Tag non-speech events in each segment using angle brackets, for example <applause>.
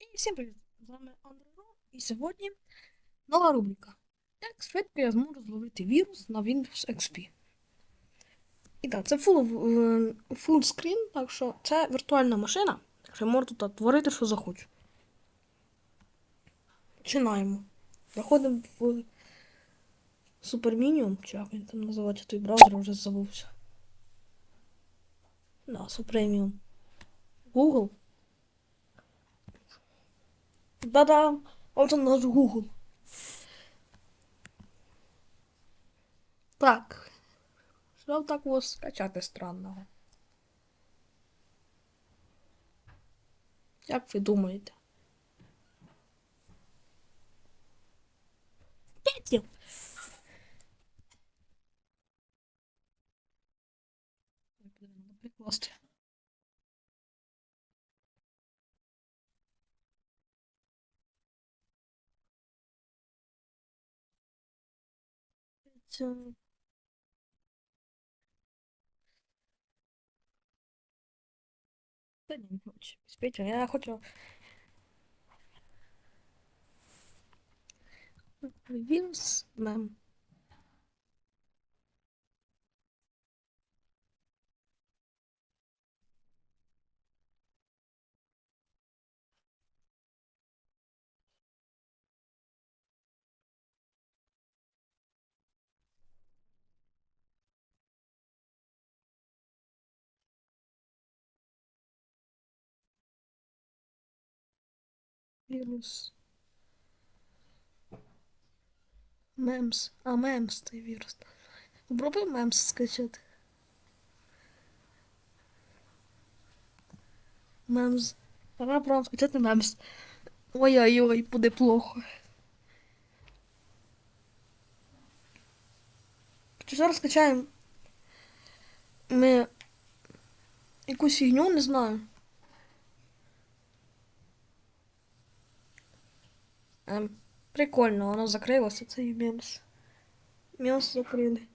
І всім привіт! З вами Андреро, і сьогодні нова рубрика. Як швидко я зможу зловити вірус на Windows XP. І так, це full, е, full screen, так що це віртуальна машина, так що я можу тут творити, що захочу. Починаємо. Заходимо в Superminium, чи як він там називається той браузер, вже забувся. Да, Supremium. Google. Да-да, он наш Google. Так. Що так ось скачати странного? Як ви думаєте? П'ятів! Прикласти. Це... Та ні, не хочу. Спейте, я хочу... Вірус мем. Вірус. Мемс. А, мемс той вірус. Попробуй мемс скачати. Мемс. Пора прям скачати мемс. Ой-ой-ой, буде плохо. Чи зараз скачаємо ми якусь фігню, не знаю. Ем, прикольно, воно закрилося, цей мемс. Мемс закрили.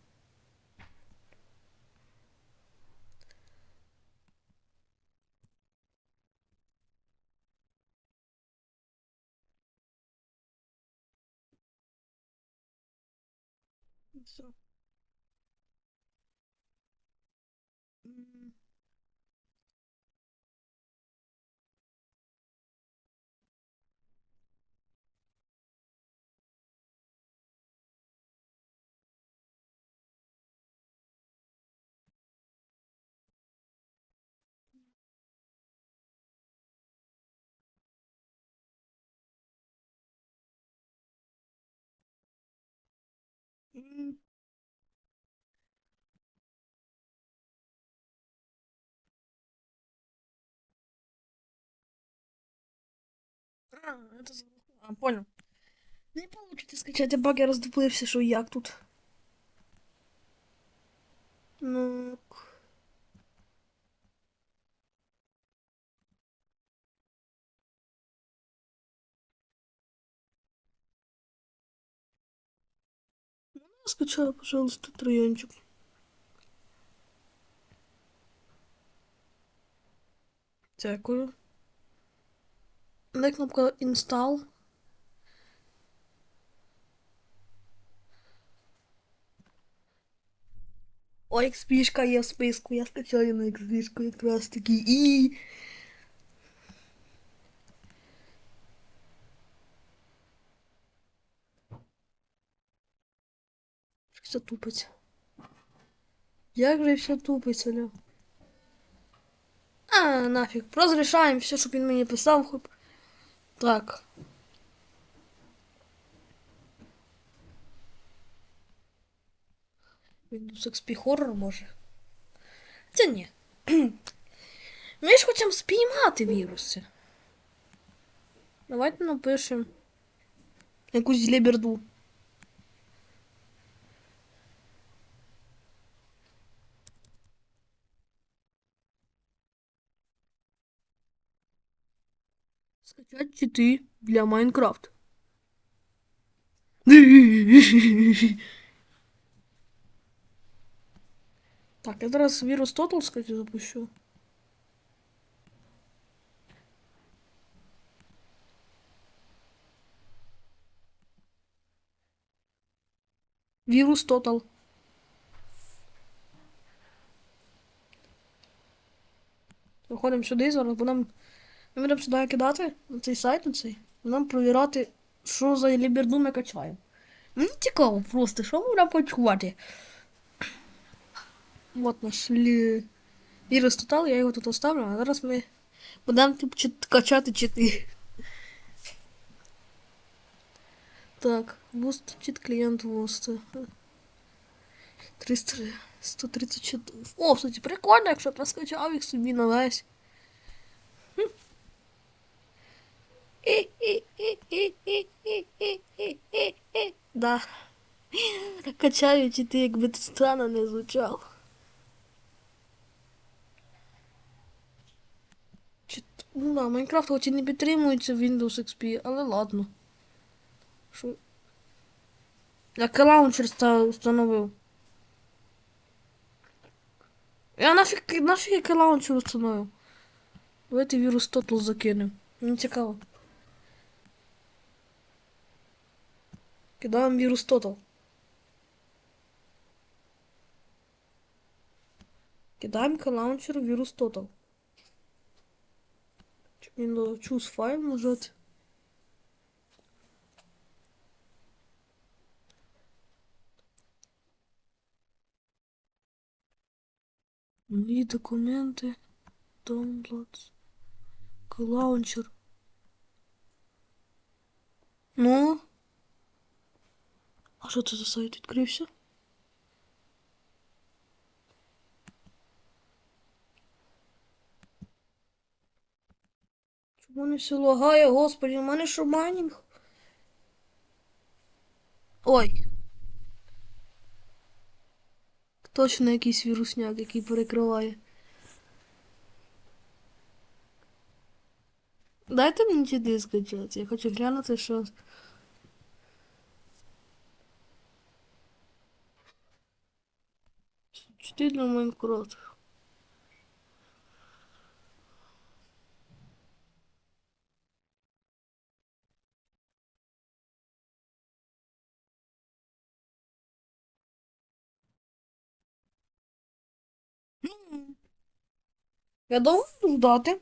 Все. А, это... А, понял. Не получится скачать, а баг я роздуплився, що як тут. Ну. Скачай, пожалуйста, троянчик. Дякую. Де кнопка Install. О, XP є в списку, я скачаю на XP якраз таки і. Все тупить? Як же все тупить, Аля? А, нафіг, розрішаємо все, щоб він мені писав, хоп. Так. Windows XP Horror може. Це ні. <clears throat> Ми ж хочемо спіймати віруси. Давайте напишемо якусь ліберду. Скачать читы для Майнкрафт. Так, я зараз вірус тотал скажу, запущу. Вірус тотал. Виходимо сюди, зараз бо нам ми будемо кидати на цей сайт, на цей. Будемо провірати, що за ліберду ми качаємо. Мені цікаво просто, що ми будемо почувати. От наш лі... вірус Total, я його тут оставлю, а зараз ми будемо типу, чит- качати чити. Так, вуст, чит клієнт вуст. 300, 134. О, кстати, прикольно, якщо б я скачав їх собі на весь. Да. Качаю чити, якби це странно не звучало. Чит... Ну да, Майнкрафт хоч і не підтримується в Windows XP, але ладно. Що? Я лаунчер ста- встановив. Я нафіг, нафіг я лаунчер установив. Давайте вірус Total закинем. Мені цікаво. Кидаємо вірус Total. Кидаємо к лаунчеру вірус надо choose файл нажати? Мої документи. Downloads. Лаунчер. Ну. А що це за сайт відкрився? Чому не все лагає, господи, у мене що майнінг? Ой. Точно якийсь вірусняк, який перекриває. Дайте мені ті диски скачати. Я хочу глянути, що. Для Майнкрафт. Я довго буду ждати.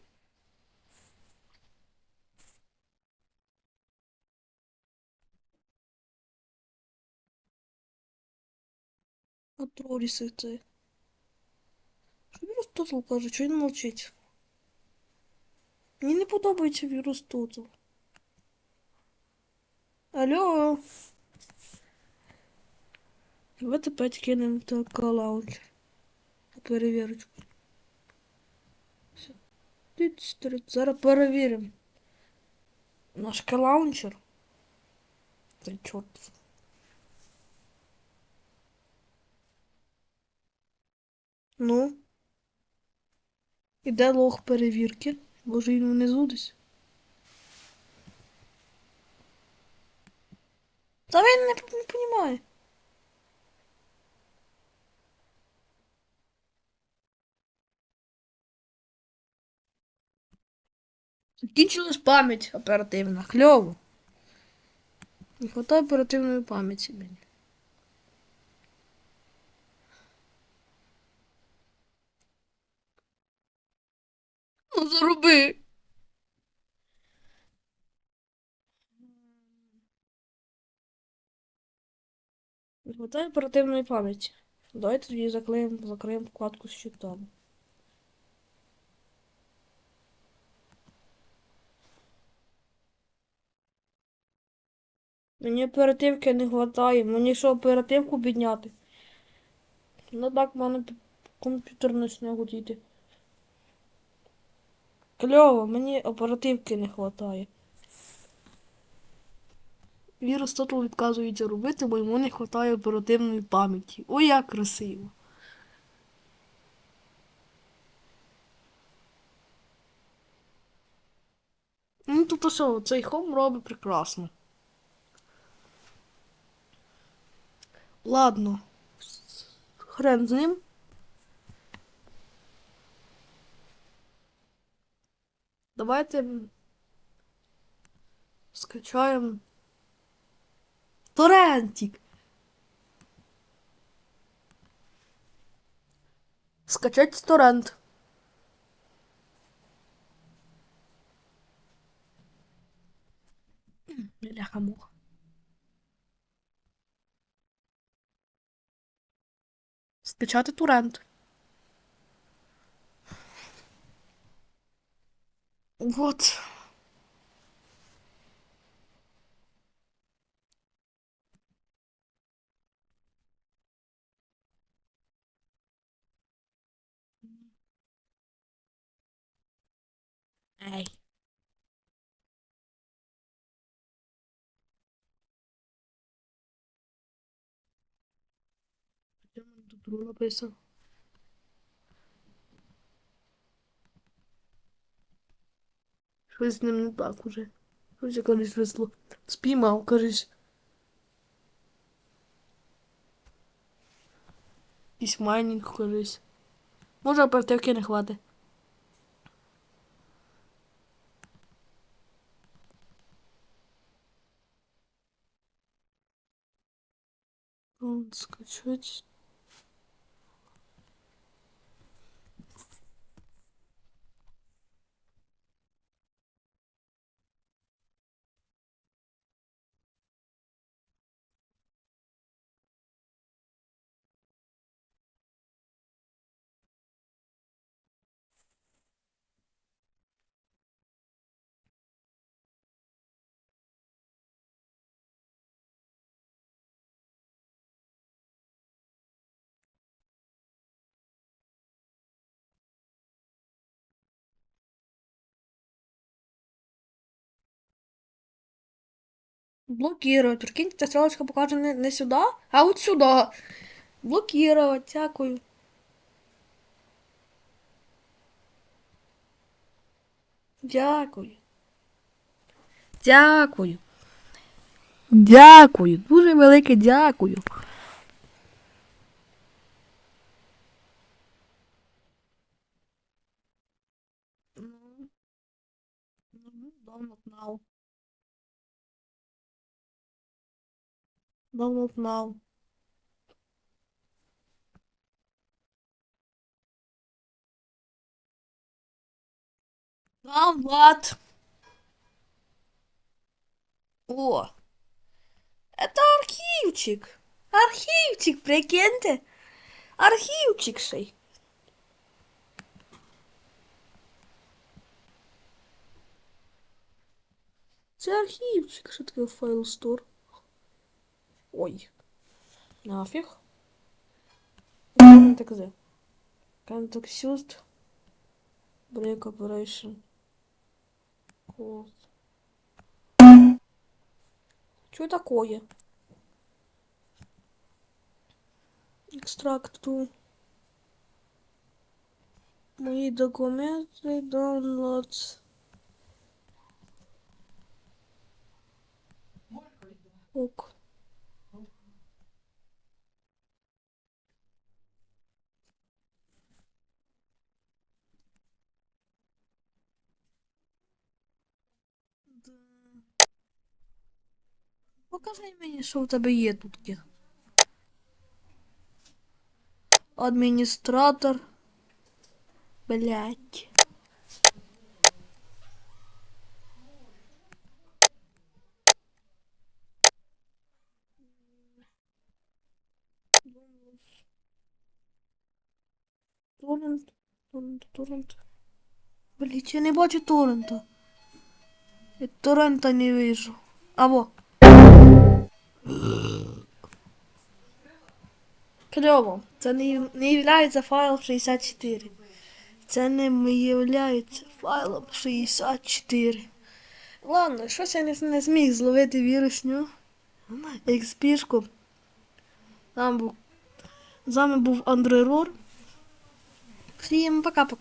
А це. Що вірус Тотал каже, що він мовчить? Мені не подобається вірус Тотал. Алло. Давайте опять кинемо так лаунчер. На перевірочку. Все. Тиць, тиць. Зараз перевіримо. Наш лаунчер. Та чорт. Ну. Іде лог перевірки. Може він внизу десь. Та він не, понімає. Закінчилась пам'ять оперативна. Кльово. Не хватає оперативної пам'яті мені. Ну заруби. Не оперативної пам'яті. Давайте тоді заклеїмо, закриємо вкладку з щитами. Мені оперативки не вистачає. Мені що оперативку підняти? Ну так, в мене комп'ютер почне гудіти. Кльово, мені оперативки не вистачає. Вірус Total відказується робити, бо йому не вистачає оперативної пам'яті. Ой, як красиво. Ну тут що, цей хом робить прекрасно. Ладно. Хрен з ним. Давайте скачаем торрентик. Скачать торрент. Бляха муха. Скачати торрент. Вот. Ей. Де в мене тут Щось з ним не так уже. Щось якось весло. Спіймав, кажись. Якийсь майнінг, кажись. Може оперативки не хватить. Скачать. Блокировать. Прикиньте, ця стрелочка покаже не, не сюди, а от сюди. Блокировать, дякую. Дякую. Дякую. Дякую. Дуже велике дякую. Ну, ну, download now. Download. О, это архивчик. Архивчик, прикиньте. Архивчик шей. Це архівчик, що таке файл store. Ой. Нафиг. Z. Contact used. Break operation. Close. Что такое? To. Мои документы, downloads. Ок. Покажи мені, що в тебе є тут. є. Адміністратор. Блять. Торрент, торрент, торрент. Блять, я не бачу торрента. Я торрента не вижу. А во. Кльово. Це не, не являється файлом 64. Це не являється файлом 64. Ладно, щось я не, не зміг зловити вірусню. Експішку. Там був. З вами був Андрей Рор. Всім пока-пока.